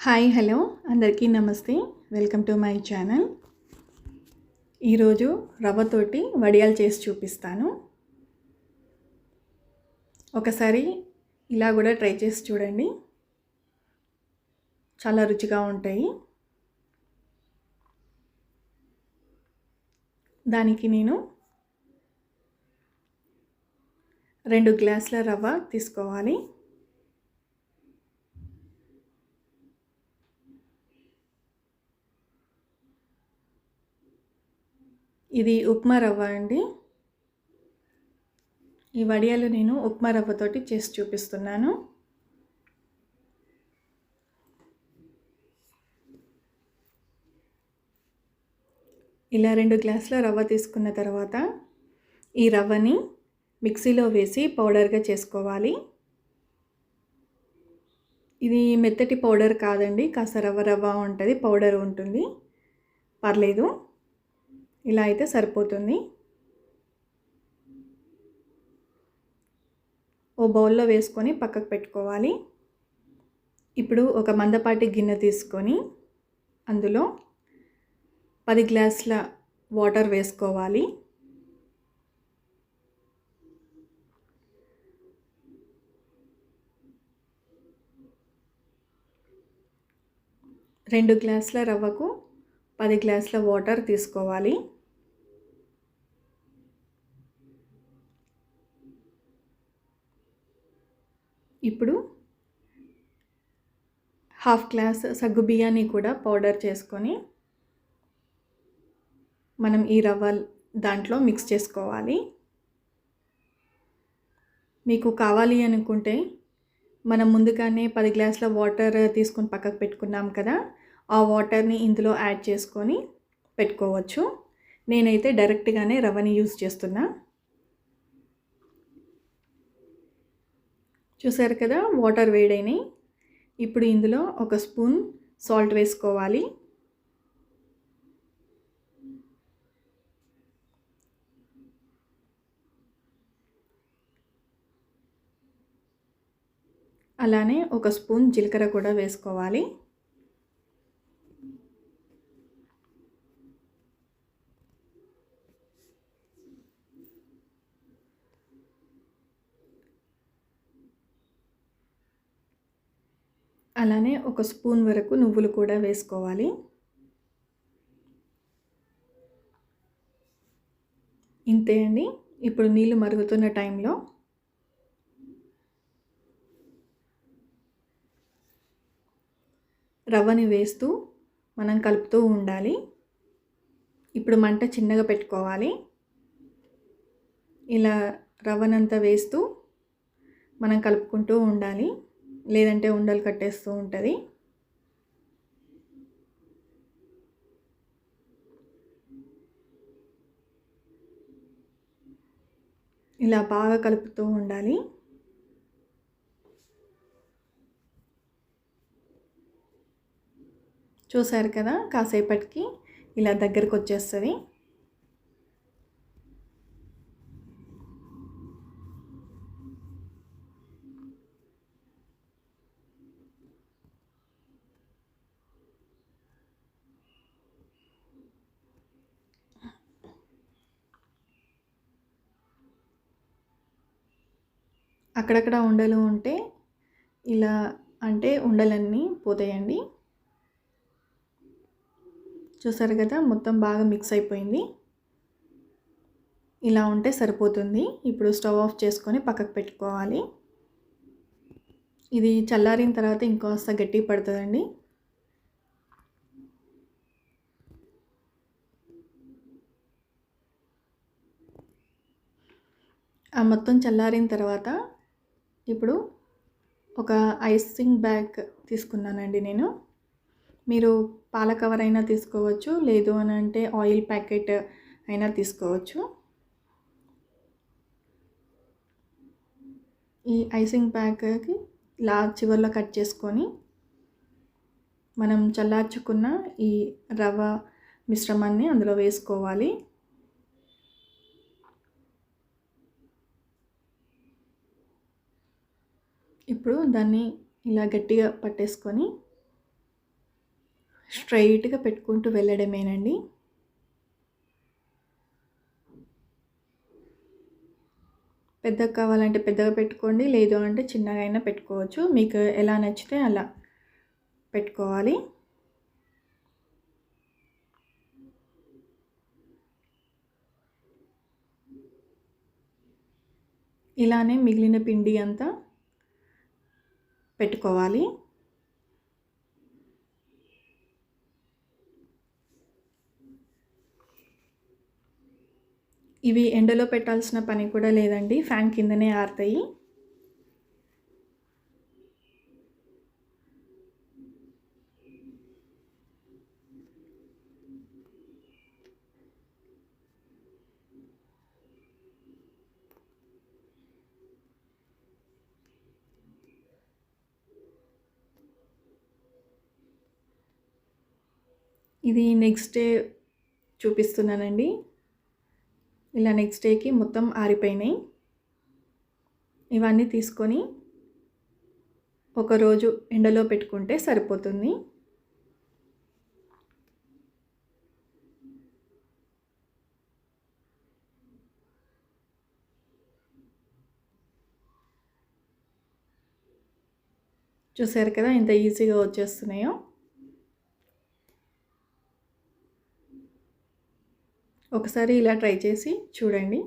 Hi hello. అందరికీ నమస్తే. Welcome to my channel. ఈరోజు రవ్వతోటి వడియాలు చేసి చూపిస్తాను. ఒకసారి ఇలా కూడా ట్రై చేసి చూడండి. చాలా రుచిగా ఉంటాయి. దానికి నేను రెండు గ్లాసుల రవ్వ తీసుకోవాలి. ఇది ఉప్మా రవ్వ అండి. ఈ వడియాలు నేను ఉప్మా రవ్వతోటి చేసి చూపిస్తున్నాను. ఇలా రెండు గ్లాసుల రవ్వ తీసుకున్న తర్వాత ఈ రవ్వని మిక్సీలో వేసి పౌడర్గా చేసుకోవాలి. ఇది మెత్తటి పౌడర్ కాదండి కాస్త రవ్వ రవ్వ ఉంటుంది పౌడర్ ఉంటుంది. పర్లేదు. ఇలా అయితే సరిపోతుంది. ఓ బౌల్లో వేసుకొని పక్కకు పెట్టుకోవాలి. ఇప్పుడు ఒక మందపాటి గిన్నె తీసుకొని అందులో పది గ్లాసుల వాటర్ వేసుకోవాలి. రెండు గ్లాసుల రవ్వకు పది గ్లాసుల వాటర్ తీసుకోవాలి. ఇప్పుడు హాఫ్ గ్లాస్ సగ్గు బియ్యాన్ని కూడా పౌడర్ చేసుకొని మనం ఈ రవ్వ దాంట్లో మిక్స్ చేసుకోవాలి. మీకు కావాలి అనుకుంటే మనం ముందుగానే పది గ్లాసుల వాటర్ తీసుకొని పక్కకు పెట్టుకున్నాం కదా ఆ వాటర్ని ఇందులో యాడ్ చేసుకొని పెట్టుకోవచ్చు. నేనైతే డైరెక్ట్గానే రవ్వని యూజ్ చేస్తున్నా. చూసారు కదా వాటర్ వేడైనాయి. ఇప్పుడు ఇందులో ఒక స్పూన్ సాల్ట్ వేసుకోవాలి. అలానే ఒక స్పూన్ జీలకర్ర కూడా వేసుకోవాలి. అలానే ఒక స్పూన్ వరకు నువ్వులు కూడా వేసుకోవాలి. ఇంతే అండి. ఇప్పుడు నీళ్ళు మరుగుతున్న టైంలో రవ్వని వేస్తూ మనం కలుపుతూ ఉండాలి. ఇప్పుడు మంట చిన్నగా పెట్టుకోవాలి. ఇలా రవ్వనంతా వేస్తూ మనం కలుపుకుంటూ ఉండాలి. లేదంటే ఉండలు కట్టేస్తూ ఉంటుంది. ఇలా బాగా కలుపుతూ ఉండాలి. చూసారు కదా కాసేపటికి ఇలా దగ్గరకు వచ్చేస్తుంది అక్కడక్కడ ఉండలు ఉంటే ఇలా అంటే ఉండలన్నీ పోతాయండి. చూసారు కదా మొత్తం బాగా మిక్స్ అయిపోయింది. ఇలా ఉంటే సరిపోతుంది. ఇప్పుడు స్టవ్ ఆఫ్ చేసుకొని పక్కకు పెట్టుకోవాలి. ఇది చల్లారిన తర్వాత ఇంకోస్త గట్టి పడుతుందండి. ఆ మొత్తం చల్లారిన తర్వాత ఇప్పుడు ఒక ఐసింగ్ బ్యాగ్ తీసుకున్నానండి నేను. మీరు పాల కవర్ అయినా తీసుకోవచ్చు లేదు అని అంటే ఆయిల్ ప్యాకెట్ అయినా తీసుకోవచ్చు. ఈ ఐసింగ్ ప్యాక్కి లా చివరిలో కట్ చేసుకొని మనం చల్లార్చుకున్న ఈ రవ్వ మిశ్రమాన్ని అందులో వేసుకోవాలి. ఇప్పుడు దాన్ని ఇలా గట్టిగా పట్టేసుకొని స్ట్రైట్గా పెట్టుకుంటూ వెళ్ళడమేనండి. పెద్దగా కావాలంటే పెద్దగా పెట్టుకోండి లేదు అంటే చిన్నగా అయినా పెట్టుకోవచ్చు. మీకు ఎలా నచ్చితే అలా పెట్టుకోవాలి. ఇలానే మిగిలిన పిండి అంతా పెట్టుకోవాలి. ఇవి ఎండలో పెట్టాల్సిన పని కూడా లేదండి. ఫ్యాన్ కిందనే ఆరుతాయి. ఇది నెక్స్ట్ డే చూపిస్తున్నానండి. ఇలా నెక్స్ట్ డేకి మొత్తం ఆరిపోయినాయి. ఇవన్నీ తీసుకొని ఒకరోజు ఎండలో పెట్టుకుంటే సరిపోతుంది. చూసారు కదా ఎంత ఈజీగా వచ్చేస్తున్నాయో? ఒకసారి ఇలా ట్రై చేసి చూడండి.